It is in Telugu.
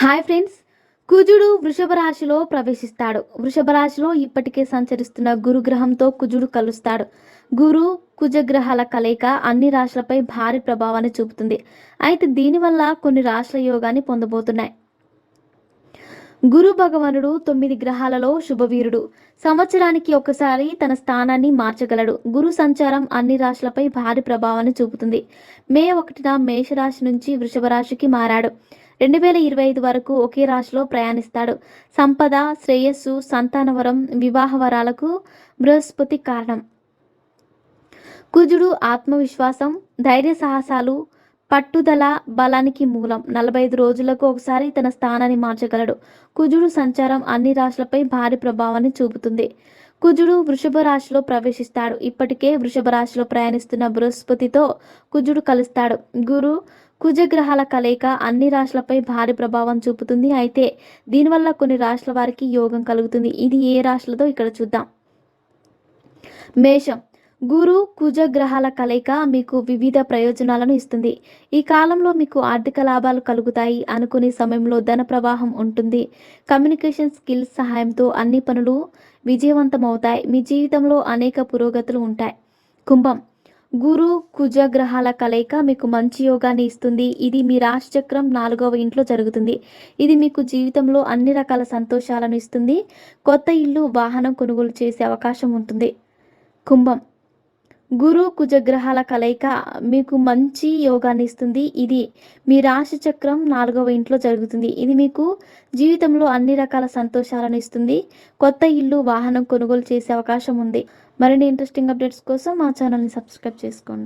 Hi friends. కుజుడు వృషభ రాశిలో ప్రవేశిస్తాడు. వృషభ రాశిలో ఇప్పటికే సంచరిస్తున్న గురుగ్రహంతో కుజుడు కలుస్తాడు. గురు కుజగ్రహాల కలయిక అన్ని రాశులపై భారీ ప్రభావాన్ని చూపుతుంది. అయితే దీనివల్ల కొన్ని రాశుల యోగాన్ని పొందబోతున్నాయి. గురు భగవానుడు తొమ్మిది గ్రహాలలో శుభవీరుడు. సంవత్సరానికి ఒకసారి తన స్థానాన్ని మార్చగలడు. గురు సంచారం అన్ని రాశులపై భారీ ప్రభావాన్ని చూపుతుంది. మే ఒకటిన మేషరాశి నుంచి వృషభ రాశికి మారాడు. రెండు వేల ఇరవై ఐదు వరకు ఒకే రాశిలో ప్రయాణిస్తాడు. సంపద శ్రేయస్సు సంతానవరం వివాహ వరాలకు బృహస్పతి కారణం. కుజుడు ఆత్మవిశ్వాసం ధైర్య సాహసాలు పట్టుదల బలానికి మూలం. నలభై ఐదు రోజులకు ఒకసారి తన స్థానాన్ని మార్చగలడు. కుజుడు సంచారం అన్ని రాశులపై భారీ ప్రభావాన్ని చూపుతుంది. కుజుడు వృషభ రాశిలో ప్రవేశిస్తాడు. ఇప్పటికే వృషభ రాశిలో ప్రయాణిస్తున్న బృహస్పతితో కుజుడు కలుస్తాడు. గురు కుజగ్రహాల కలయిక అన్ని రాశులపై భారీ ప్రభావం చూపుతుంది. అయితే దీనివల్ల కొన్ని రాశుల వారికి యోగం కలుగుతుంది. ఇది ఏ రాశులతో ఇక్కడ చూద్దాం. మేషం. గురు కుజ గ్రహాల కలయిక మీకు వివిధ ప్రయోజనాలను ఇస్తుంది. ఈ కాలంలో మీకు ఆర్థిక లాభాలు కలుగుతాయి అనుకునే సమయంలో ధన ప్రవాహం ఉంటుంది. కమ్యూనికేషన్ స్కిల్స్ సహాయంతో అన్ని పనులు విజయవంతమవుతాయి. మీ జీవితంలో అనేక పురోగతులు ఉంటాయి. కుంభం. గురు కుజ గ్రహాల కలయిక మీకు మంచి యోగాన్ని ఇస్తుంది. ఇది మీ రాశిచక్రం నాలుగవ ఇంట్లో జరుగుతుంది. ఇది మీకు జీవితంలో అన్ని రకాల సంతోషాలను ఇస్తుంది. కొత్త ఇల్లు వాహనం కొనుగోలు చేసే అవకాశం ఉంటుంది. కుంభం. గురు కుజగ్రహాల కలయిక మీకు మంచి యోగాన్ని ఇస్తుంది. ఇది మీ రాశి చక్రం నాలుగవ ఇంట్లో జరుగుతుంది. ఇది మీకు జీవితంలో అన్ని రకాల సంతోషాలను ఇస్తుంది. కొత్త ఇల్లు వాహనం కొనుగోలు చేసే అవకాశం ఉంది. మరిన్ని ఇంట్రెస్టింగ్ అప్డేట్స్ కోసం మా ఛానల్ని సబ్స్క్రైబ్ చేసుకోండి.